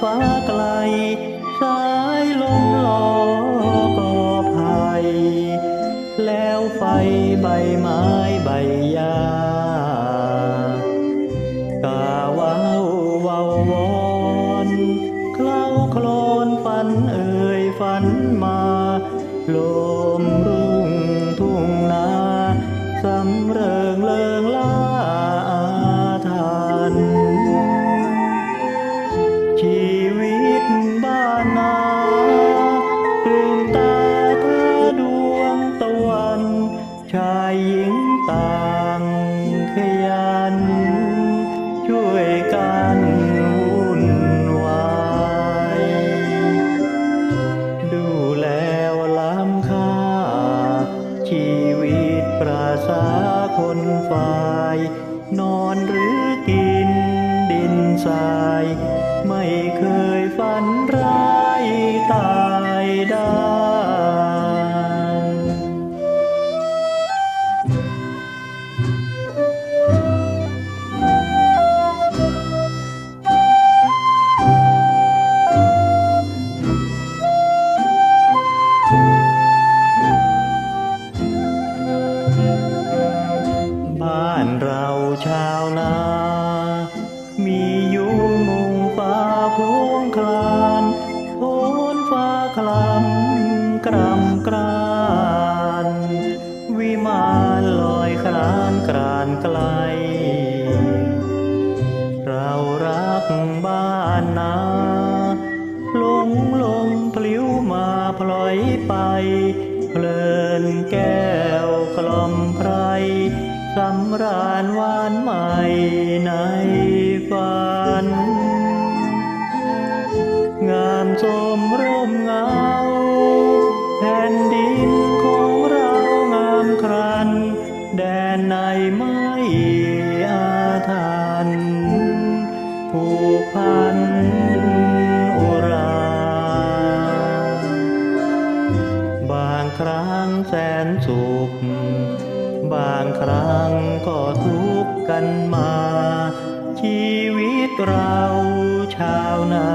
ฟ้าไกล สายลมลอกอภัย แล้วไฟใบไม้ใบหญ้ากาวาววาวอนคล้าคลอนฝันเอ่ยฝันมาลม ด้วยกันวุ่นวายดูแล้วล้ำค่า ชีวิตประสาคนฝ่าย นอนหรือกินดินทราย ไม่เคย บ้านเราชาวนา มียู่มุงฟ้าโพงคลานโพนฟ้าคลำกรำกรานวิมานลอยคลานกรานไกล เรารักบ้านนา ยไปเพลินแก้วกล่อมไพรสำราญหวานใหม่ในฝัน งามสมร่มเงาแผ่นดินของเรางามครัน แดนในไม่อาถรรพ์ผูกพัน ครั้งแสนสุข บางครั้งก็ทุกข์กันมา ชีวิตเราชาวนา